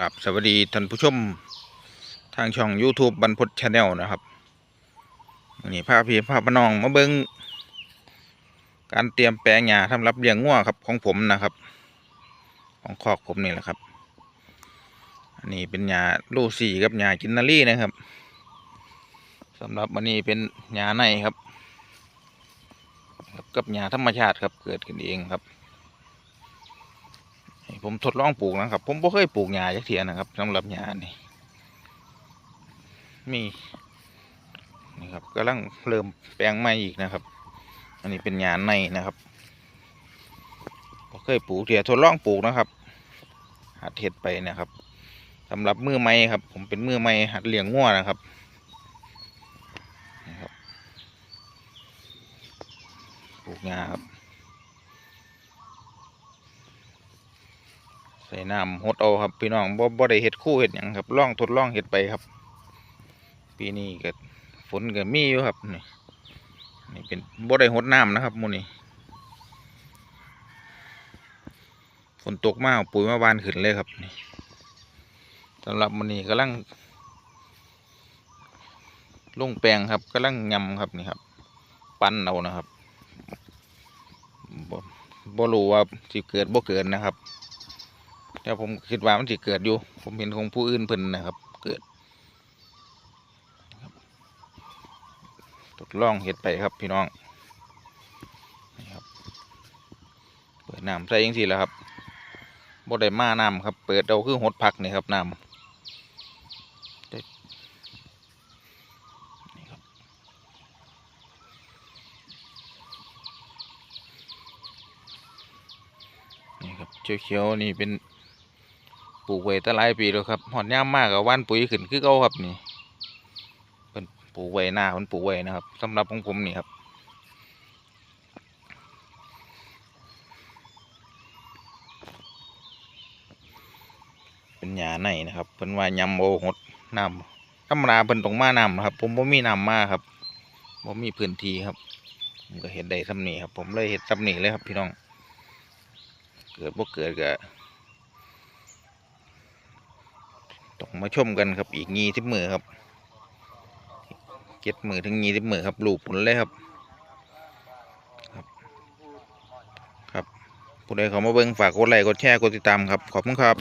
กับสวัสดีท่านผู้ชมทางช่อง YouTube บรรพตชาแนลนะครับนนี้พาพี่พาพน้องมาเบิงการเตรียมแปลงหญ้าสำหรับเลี้ยงงัวครับของผมนะครับ ของคอกผมนี่แหละครับอันนี้เป็นหญ้าลูซี่กับหญ้ากินนารีนะครับสำหรับวันนี้เป็นหญ้าในครับ กับหญ้าธรรมชาติครับเกิดขึ้นเองครับ ผมทดลองปลูกนะครับ ผมบ่เคยปลูกหญ้าจักเทียนะครับสำหรับหญ้านี่มีนี่ครับกำลังเริ่มแปลงใหม่อีกนะครับ อันนี้เป็นหญ้าในนะครับบ่เคยปลูกเทียทดลองปลูกนะครับ หัดเห็ดไปนะครับสำหรับมือใหม่ครับ ผมเป็นมือใหม่หัดเลี้ยงงัวนะครับนี่ครับปลูกหญ้าครับ ส่น้ำหดเอาครับพี่น้องบ่บ่ได้เห็ดคู่เห็ดหยังครับล่องทดล่องเห็ดไปครับ ปีนี้ก็ฝนก็มีอยู่ครับนี่นี่เป็นบ่ได้หดน้ำนะครับมูนี่ฝนตกมากปุ๋ยมาบานขึ้นเลยครับนี่สำหรับมันนี้กำลังลงแปลงครับกำลังยำครับนี่ครับ ปั้นเอานะครับบ่บ่รู้ว่าสิเกิดบ่เกิดนะครับ แต่ผมคิดว่ามันสิเกิดอยู่ ผมเห็นของผู้อื่นเพิ่นนะครับ เกิดทดลองเห็ดไปครับพี่น้องนี่ครับ เปิดน้ำใส่ยังสิแล้วครับบ่ได้มาน้ำครับ เปิดเอาคือหดผักนี่ครับน้ำนี่ครับนี่ครับเขียวๆนี่เป็น ปลูกไว้ตั้หลายปีแล้วครับหอดย่ามมากกับว่านปุ๋ยขึ้นคือเก่าครับนี่เป็นปลูกไว้หน้ามันปลูกไว้นะครับสำหรับของผมนี่ครับเป็นหญ้าในนะครับเป็นว่ายำโอหดน้ำธรรมดาเป็นตรงมาน้ำนะครับผมบ่มีน้ำมาครับบ่มีพื้นที่ครับผมก็เห็ดได้ซ้ำนี่ครับ ผมเลยเห็ดซ้ำนี่เลยครับพี่น้อง เกิดบ่เกิดก็ ต้อง มาชมกันครับอีกงีทิบมือครับเก็ดมือถึงงีทิบมือครับลูกผลเลยครับ ครับ ครับผู้ใดเขามาเบิ้งฝากกดไลค์กดแชร์กดติดตามครับขอบคุณครับ